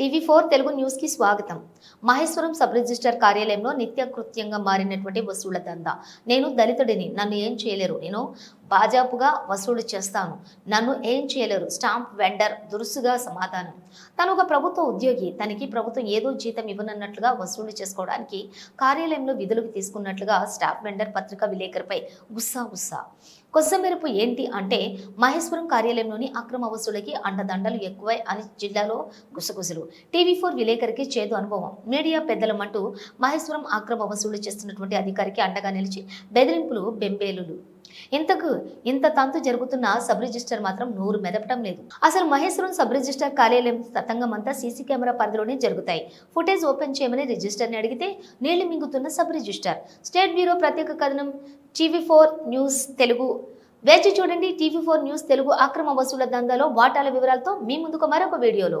TV four Telugu న్యూస్కి స్వాగతం. Maheshwaram sub register కార్యాలయంలో నిత్య కృత్యంగా మారినటువంటి వసూళ్ళ దందా. నేను దళితుడిని నన్ను ఏం చేయలేరు. నేను బాజాపుగా వసూలు చేస్తాను. నన్ను ఏం చేయలేరు. స్టాంప్ వెండర్ దురుసుగా సమాధానం. తను ఒక ప్రభుత్వ ఉద్యోగి. తనకి ప్రభుత్వం ఏదో జీతం ఇవ్వనన్నట్లుగా వసూలు చేసుకోవడానికి కార్యాలయంలో విధులకు తీసుకున్నట్లుగా స్టాఫ్ వెండర్ పత్రికా విలేకరిపై గుస్సా గుస్సా. కొసమెరుపు ఏంటి అంటే మహేశ్వరం కార్యాలయంలోని అక్రమ వసూలకి అండదండలు ఎక్కువై అని జిల్లాలో గుసగుసలు. టీవీ ఫోర్ విలేకరికి చేదు అనుభవం. మీడియా పెద్దలమంటూ మహేశ్వరం అక్రమ వసూలు చేస్తున్నటువంటి అధికారికి అండగా నిలిచి బెదిరింపులు బెంబేలులు. ఇంతకు ఇంత తంతు జరుగుతున్న సబ్ రిజిస్టర్ మాత్రం నూరు మెదపటం లేదు. అసలు మహేశ్వరం సబ్ రిజిస్టర్ కార్యాలయం తతంగం అంతా సీసీ కెమెరా పరిధిలోనే జరుగుతాయి. ఫుటేజ్ ఓపెన్ చేయమని రిజిస్టర్ని అడిగితే నీళ్ళు మింగుతున్న సబ్ రిజిస్టర్. స్టేట్ బ్యూరో ప్రత్యేక కథనం టీవీ ఫోర్ న్యూస్ తెలుగు. వేచి చూడండి టీవీ ఫోర్ న్యూస్ తెలుగు అక్రమ వసూల దందాలో వాటాల వివరాలతో మీ ముందుకు మరొక వీడియోలో.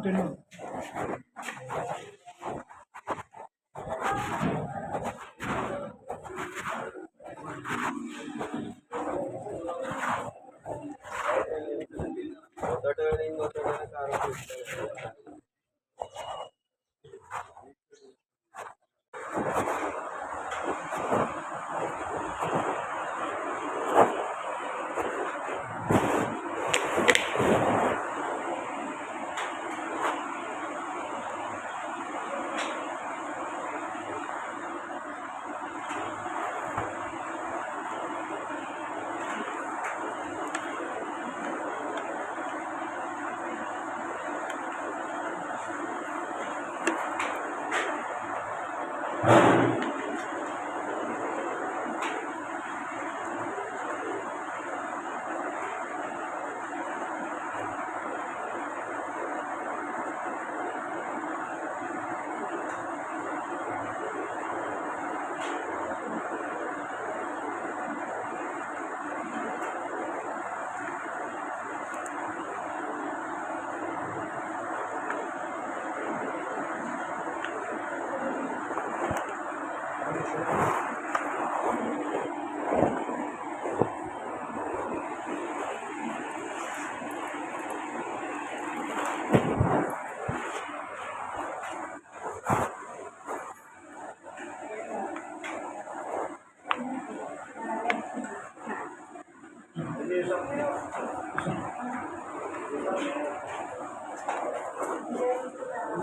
Afternoon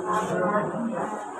I don't.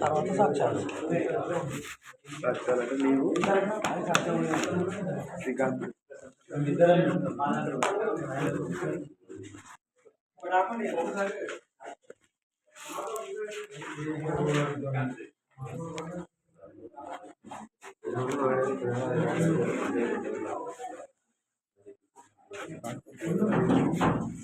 తర్వాత సాక్ష్యాలు సాక్ష్యాలంటే నీవు శ్రీకాంత్ ఈ నాలుగేళ్ళైనా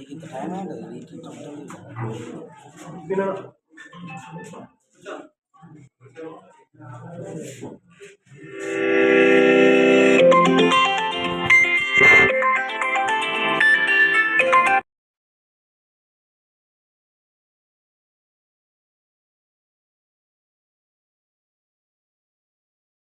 నీకు ఇంత టైం ఉండదు నీకు ఇంత ఉంటుంది తిన